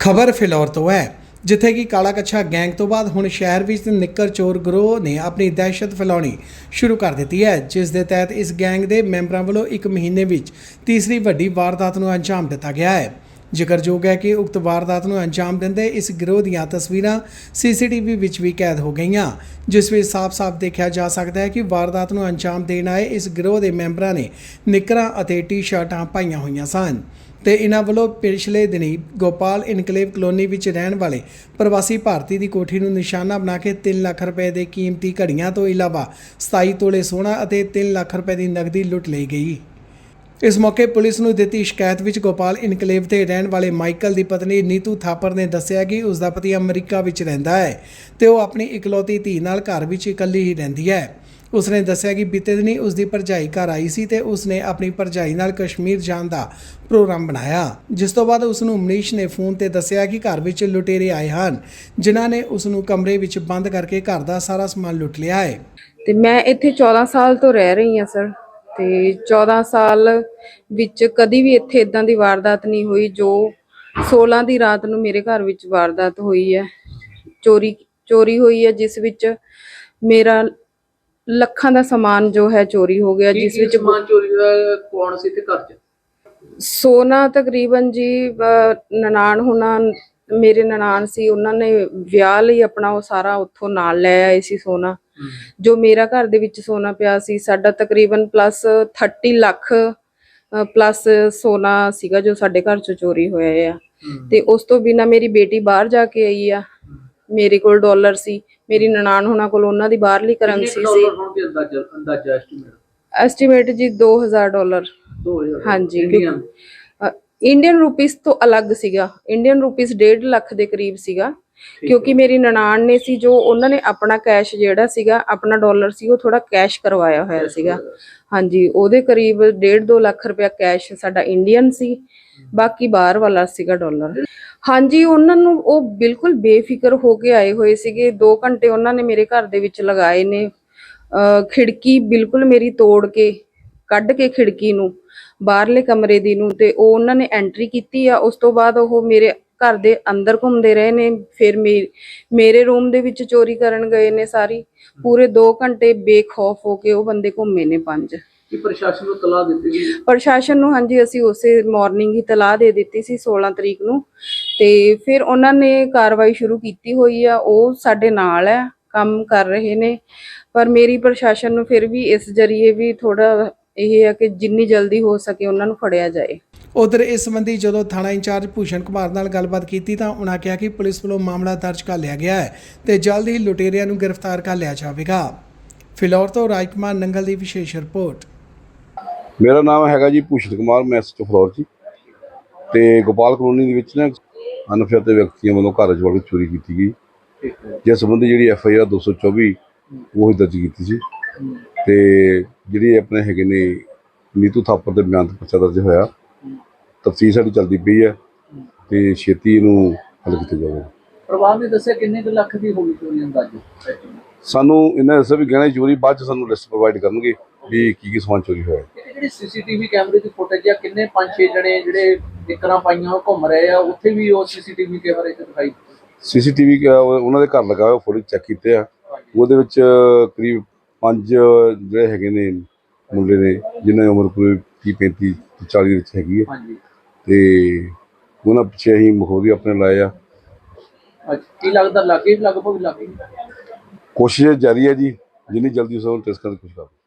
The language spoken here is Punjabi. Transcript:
ਖਬਰ ਫਿਲੌਰ ਤੋਂ ਹੈ, ਜਿੱਥੇ ਕਿ ਕਾਲਾ ਕੱਛਾ ਗੈਂਗ ਤੋਂ ਬਾਅਦ ਹੁਣ ਸ਼ਹਿਰ ਵਿੱਚ ਨਿੱਕਰ ਚੋਰ ਗਰੋਹ ਨੇ ਆਪਣੀ ਦਹਿਸ਼ਤ ਫੈਲਾਉਣੀ ਸ਼ੁਰੂ ਕਰ ਦਿੱਤੀ ਹੈ, ਜਿਸ ਦੇ ਤਹਿਤ ਇਸ ਗੈਂਗ ਦੇ ਮੈਂਬਰਾਂ ਵੱਲੋਂ ਇੱਕ ਮਹੀਨੇ ਵਿੱਚ ਤੀਸਰੀ ਵੱਡੀ ਵਾਰਦਾਤ ਨੂੰ ਅੰਜਾਮ ਦਿੱਤਾ ਗਿਆ ਹੈ। ਜ਼ਿਕਰਯੋਗ ਹੈ ਕਿ ਉਕਤ ਵਾਰਦਾਤ ਨੂੰ ਅੰਜਾਮ ਦਿੰਦੇ ਇਸ ਗਿਰੋਹ ਦੀਆਂ ਤਸਵੀਰਾਂ ਸੀਸੀਟੀਵੀ ਵਿੱਚ ਵੀ ਕੈਦ ਹੋ ਗਈਆਂ, ਜਿਸ ਵਿੱਚ ਸਾਫ਼-ਸਾਫ਼ ਦੇਖਿਆ ਜਾ ਸਕਦਾ ਹੈ ਕਿ ਵਾਰਦਾਤ ਨੂੰ ਅੰਜਾਮ ਦੇਣ ਆਏ ਇਸ ਗਿਰੋਹ ਦੇ ਮੈਂਬਰਾਂ ਨੇ ਨਿੱਕਰਾਂ ਅਤੇ ਟੀ-ਸ਼ਰਟਾਂ ਪਾਈਆਂ ਹੋਈਆਂ ਸਨ। ਤੇ ਇਹਨਾਂ ਵੱਲੋਂ ਪਿਛਲੇ ਦਿਨੀ ਗੋਪਾਲ ਇਨਕਲੇਵ ਕਲੋਨੀ ਵਿੱਚ ਰਹਿਣ ਵਾਲੇ ਪ੍ਰਵਾਸੀ ਭਾਰਤੀ ਦੀ ਕੋਠੀ ਨੂੰ ਨਿਸ਼ਾਨਾ ਬਣਾ ਕੇ 3 ਲੱਖ ਰੁਪਏ ਦੇ ਕੀਮਤੀ ਘੜੀਆਂ ਤੋਂ ਇਲਾਵਾ 27 ਤੋਲੇ ਸੋਨਾ ਅਤੇ 3 ਲੱਖ ਰੁਪਏ ਦੀ ਨਕਦੀ ਲੁੱਟ ਲਈ ਗਈ। ਇਸ ਮੌਕੇ ਪੁਲਿਸ ਨੂੰ ਦਿੱਤੀ ਸ਼ਿਕਾਇਤ ਵਿੱਚ ਗੋਪਾਲ ਇਨਕਲੇਵ ਤੇ ਰਹਿਣ ਵਾਲੇ ਮਾਈਕਲ ਦੀ ਪਤਨੀ ਨੀਤੂ ਥਾਪਰ ਨੇ ਦੱਸਿਆ ਕਿ ਉਸ ਦਾ ਪਤੀ ਅਮਰੀਕਾ ਵਿੱਚ ਰਹਿੰਦਾ ਹੈ ਤੇ ਉਹ ਆਪਣੀ ਇਕਲੌਤੀ ਧੀ ਨਾਲ ਘਰ ਵਿੱਚ ਇਕੱਲੀ ਹੀ ਰਹਿੰਦੀ ਹੈ। ਉਸਨੇ ਦੱਸਿਆ ਕਿ ਬੀਤੇ ਦਿਨੀ ਉਸ ਦੀ ਭਰਜਾਈ ਘਰ ਆਈ ਸੀ ਤੇ ਉਸਨੇ ਆਪਣੀ ਭਰਜਾਈ ਨਾਲ ਕਸ਼ਮੀਰ ਜਾਣ ਦਾ ਪ੍ਰੋਗਰਾਮ ਬਣਾਇਆ। ਜਿਸ ਤੋਂ ਬਾਅਦ ਉਸ ਨੂੰ ਮਨੀਸ਼ ਨੇ ਫੋਨ ਤੇ ਦੱਸਿਆ ਕਿ ਘਰ ਵਿੱਚ ਲੁਟੇਰੇ ਆਏ ਹਨ। ਜਿਨ੍ਹਾਂ ਨੇ ਉਸ ਨੂੰ ਕਮਰੇ ਵਿੱਚ ਬੰਦ ਕਰਕੇ ਘਰ ਦਾ ਸਾਰਾ ਸਮਾਨ ਲੁੱਟ ਲਿਆ ਹੈ। ਤੇ ਮੈਂ ਇੱਥੇ 14 ਸਾਲ ਤੋਂ ਰਹਿ ਰਹੀ ਹਾਂ, ਸਰ। ਤੇ 14 ਸਾਲ ਵਿੱਚ ਕਦੀ ਵੀ ਇੱਥੇ ਇਦਾਂ ਦੀ ਵਾਰਦਾਤ ਨਹੀਂ ਹੋਈ ਜੋ 16 ਦੀ ਰਾਤ ਨੂੰ ਮੇਰੇ ਘਰ ਵਿੱਚ ਵਾਰਦਾਤ ਹੋਈ ਹੈ। ਚੋਰੀ ਚੋਰੀ ਹੋਈ ਹੈ ਜਿਸ ਵਿੱਚ ਮੇਰਾ ਲੱਖਾਂ ਦਾ ਸਮਾਨ ਜੋ ਹੈ ਚੋਰੀ ਹੋ ਗਿਆ ਜਿਸ ਵਿੱਚ ਸਮਾਨ ਚੋਰੀ ਦਾ ਕੌਣ ਸੀ ਤੇ ਘਰ ਚ? ਸੋਨਾ ਤਕਰੀਬਨ ਜੀ ਨਨਾਣ ਹੁਣਾ ਮੇਰੇ ਨਨਾਣ ਸੀ ਉਹਨਾਂ ਨੇ ਵਿਆਹ ਲਈ ਆਪਣਾ ਉਹ ਸਾਰਾ ਉੱਥੋਂ ਨਾਲ ਲੈ ਆਏ ਸੀ ਸੋਨਾ। ਜੋ ਮੇਰਾ ਘਰ ਦੇ ਵਿੱਚ ਸੋਨਾ ਪਿਆ ਸੀ ਸਾਡਾ ਤਕਰੀਬਨ ਪਲੱਸ 30 ਲੱਖ ਪਲੱਸ ਸੋਨਾ ਸੀਗਾ ਜੋ ਸਾਡੇ ਘਰ ਚੋਂ ਚੋਰੀ ਹੋਇਆ ਆ। ਤੇ ਉਸ ਤੋਂ ਬਿਨਾ ਮੇਰੀ ਬੇਟੀ ਬਾਹਰ ਜਾ ਕੇ ਆਈ ਆ। ਮੇਰੇ ਕੋਲ ਡਾਲਰ ਸੀ ਮੇਰੀ ਨਨਾਣ ਹੁਣਾ ਕੋਲ ਉਹਨਾਂ ਦੀ ਬਾਹਰਲੀ ਕਰੰਸੀ ਸੀ ਡਾਲਰ ਹੋਣ ਦੀ ਅੰਦਾਜ਼ਾ ਅੰਦਾਜ਼ਾ ਐਸਟੀਮੇਟ ਐਸਟੀਮੇਟ ਜੀ 2000 ਡਾਲਰ 2000 ਹਾਂਜੀ। ਇੰਡੀਅਨ ਇੰਡੀਅਨ ਰੁਪੀਸ ਤੋਂ ਅਲੱਗ ਸੀਗਾ। ਇੰਡੀਅਨ ਰੁਪੀਸ 1.5 ਲੱਖ ਦੇ ਕਰੀਬ ਸੀਗਾ। ਕਿਉਂਕਿ ਮੇਰੀ ਨਨਾਣ ਨੇ ਸੀ ਜੋ ਉਹਨਾਂ ਨੇ ਆਪਣਾ ਕੈਸ਼ ਜਿਹੜਾ ਸੀਗਾ ਆਪਣਾ ਡਾਲਰ ਸੀ ਉਹ ਥੋੜਾ ਕੈਸ਼ ਕਰਵਾਇਆ ਹੋਇਆ ਸੀਗਾ। ਹਾਂਜੀ ਉਹਦੇ ਕਰੀਬ 1.5 2 ਲੱਖ ਰੁਪਇਆ ਕੈਸ਼ ਸਾਡਾ ਇੰਡੀਅਨ ਸੀ ਬਾਕੀ ਬਾਹਰ ਵਾਲਾ ਸੀਗਾ ਡਾਲਰ ਹਾਂਜੀ ਉਹਨਾਂ ਨੂੰ ਉਹ ਬਿਲਕੁਲ ਬੇਫਿਕਰ ਹੋ ਕੇ ਆਏ ਹੋਏ ਸੀਗੇ। 2 ਘੰਟੇ ਉਹਨਾਂ ਨੇ ਮੇਰੇ ਘਰ ਦੇ ਵਿੱਚ ਲਗਾਏ ਨੇ। ਖਿੜਕੀ ਬਿਲਕੁਲ ਮੇਰੀ ਤੋੜ ਕੇ ਕੱਢ ਕੇ ਖਿੜਕੀ ਨੂੰ ਬਾਹਰਲੇ ਕਮਰੇ ਦੀ ਨੂੰ ਤੇ ਉਹ ਉਹਨਾਂ ਨੇ ਐਂਟਰੀ ਕੀਤੀ ਆ। ਉਸ ਤੋਂ ਬਾਅਦ ਉਹ ਮੇਰੇ ਘਰ ਦੇ ਅੰਦਰ ਘੁੰਮਦੇ ਰਹੇ ਨੇ ਫਿਰ ਮੇ- ਮੇਰੇ ਰੂਮ ਦੇ ਵਿੱਚ ਚੋਰੀ ਕਰਨ ਗਏ ਨੇ ਸਾਰੀ। ਪੂਰੇ 2 ਘੰਟੇ ਬੇਖੌਫ ਹੋ ਕੇ ਉਹ ਬੰਦੇ ਘੁੰਮੇ ਨੇ ਪੰਜ। ਕੀ ਪ੍ਰਸ਼ਾਸਨ ਨੂੰ ਤਲਾਹ ਦਿੱਤੀ ਗਈ? ਪ੍ਰਸ਼ਾਸਨ ਨੂੰ ਹਾਂਜੀ ਅਸੀਂ ਉਸੇ ਮਾਰਨਿੰਗ ਹੀ ਤਲਾਹ ਦੇ ਦਿੱਤੀ ਸੀ 16 ਤਰੀਕ ਨੂੰ। ਤੇ ਫਿਰ ਉਹਨਾਂ ਨੇ ਕਾਰਵਾਈ ਸ਼ੁਰੂ ਕੀਤੀ ਹੋਈ ਆ ਉਹ ਸਾਡੇ ਨਾਲ ਹੈ ਕੰਮ ਕਰ ਰਹੇ ਨੇ। ਪਰ ਮੇਰੀ ਪ੍ਰਸ਼ਾਸਨ ਨੂੰ ਫਿਰ ਵੀ ਇਸ ਜਰੀਏ ਵੀ ਥੋੜਾ ਇਹ ਹੈ ਕਿ ਜਿੰਨੀ ਜਲਦੀ ਹੋ ਸਕੇ ਉਹਨਾਂ ਨੂੰ ਫੜਿਆ ਜਾਏ। ਉਧਰ ਇਸ ਸੰਬੰਧੀ ਜਦੋਂ ਥਾਣਾ ਇੰਚਾਰਜ ਭੂਸ਼ਣ ਕੁਮਾਰ ਨਾਲ ਗੱਲਬਾਤ ਕੀਤੀ ਤਾਂ ਉਹਨਾਂ ਕਿਹਾ ਕਿ ਪੁਲਿਸ ਵੱਲੋਂ ਮਾਮਲਾ ਦਰਜ ਕਰ ਲਿਆ ਗਿਆ ਹੈ ਤੇ ਜਲਦ ਹੀ ਲੁਟੇਰਿਆਂ ਨੂੰ ਗ੍ਰਿਫਤਾਰ ਕਰ ਲਿਆ ਜਾਵੇਗਾ। ਫਿਲੌਰ ਤੋਂ ਰਾਜਕੁਮਾਰ ਨੰਗਲ ਦੀ ਵਿਸ਼ੇਸ਼ ਰਿਪੋਰਟ। ਮੇਰਾ ਨਾਮ ਹੈਗਾ ਜੀ ਭੂਸ਼ਣ ਕੁਮਾਰ ਮੈਂ ਐਸਐਚਓ ਫਲੋਰ ਜੀ। ਤੇ ਗੋਪਾਲ ਕਲੋਨੀ ਦੇ ਵਿੱਚ ਨਾ ਅਨਫਿਆਤੇ ਵਿਅਕਤੀਆਂ ਵੱਲੋਂ ਘਰ ਚ ਵੜ ਕੇ ਚੋਰੀ ਕੀਤੀ ਗਈ। ਜਿਸ ਸੰਬੰਧੀ ਜਿਹੜੀ ਐਫ ਆਈ ਆਰ 224 ਉਹ ਹੀ ਦਰਜ ਕੀਤੀ ਸੀ। ਤੇ ਜਿਹੜੀ ਆਪਣੇ ਹੈਗੇ ਨੇ ਨੀਤੂ ਥਾਪਰ ਦੇ ਬਿਆਨ ਤੇ ਪਰਚਾ ਦਰਜ ਹੋਇਆ ਤਫਸੀਲ ਸਾਡੀ ਚੱਲਦੀ ਪਈ ਹੈ ਤੇ ਛੇਤੀ ਇਹਨੂੰ ਹੱਲ ਕੀਤਾ ਜਾਵੇਗਾ। ਪਰਿਵਾਰ ਨੇ ਦੱਸਿਆ ਕਿੰਨੇ ਕੁ ਲੱਖ ਦੀ ਹੋਈ ਚੋਰੀ ਅੰਦਾਜ਼ਾ? ਸਾਨੂੰ ਇਹਨਾਂ ਦੱਸਿਆ ਵੀ ਗਹਿਣੇ ਚੋਰੀ ਬਾਅਦ ਚ ਸਾਨੂੰ ਲਿਸਟ ਪ੍ਰੋਵਾਈਡ ਕਰਨਗੇ ਵੀ ਕੀ ਕੀ ਸਮਾਨ ਚੋਰੀ ਹੋਇਆ। ਜਿਹੜੀ ਸੀਸੀਟੀਵੀ ਕੈਮਰੇ ਦੀ ਫੁਟੇਜ ਆ ਕਿੰਨੇ ਪੰਜ ਛੇ ਜਣੇ ਜਿਹੜੇ ਨਿਕਰਾਂ ਪਾਈਆਂ ਉਹ ਘੁੰਮ ਰਹੇ ਆ ਉੱਥੇ ਵੀ ਉਹ ਸੀਸੀਟੀਵੀ ਕੈਮਰੇ 'ਚ ਦਿਖਾਈ ਸੀਸੀਟੀਵੀ ਉਹਨਾਂ ਦੇ ਘਰ ਲਗਾਇਆ ਹੋਇਆ ਫੁਟੇਜ ਚੈੱਕ ਕੀਤੇ ਆ। ਉਹਦੇ ਵਿੱਚ ਕਰੀਬ ਪੰਜ ਜਿਹੜੇ ਹੈਗੇ ਨੇ ਮੁੰਡੇ ਨੇ ਜਿਨ੍ਹਾਂ ਦੀ ਉਮਰ ਕੋਈ 30 35 40 ਦੇ ਵਿੱਚ ਹੈਗੀ ਹੈ। ਹਾਂਜੀ। ਤੇ ਉਹਨਾਂ ਪਿੱਛੇ ਅਸੀਂ ਮਖੌਰੀ ਆਪਣੇ ਲਾਏ ਆ। ਅੱਛਾ ਕੀ ਲੱਗਦਾ ਲੱਗੇ ਲਗਭਗ ਲੱਗੇ? ਕੋਸ਼ਿਸ਼ ਜਾਰੀ ਹੈ ਜੀ ਜਿੰਨੀ ਜਲਦੀ ਉਸ ਨੂੰ ਟੈਸਟ ਕਰਨ ਦੀ ਕੋਸ਼ਿਸ਼ ਕਰਾਂਗੇ।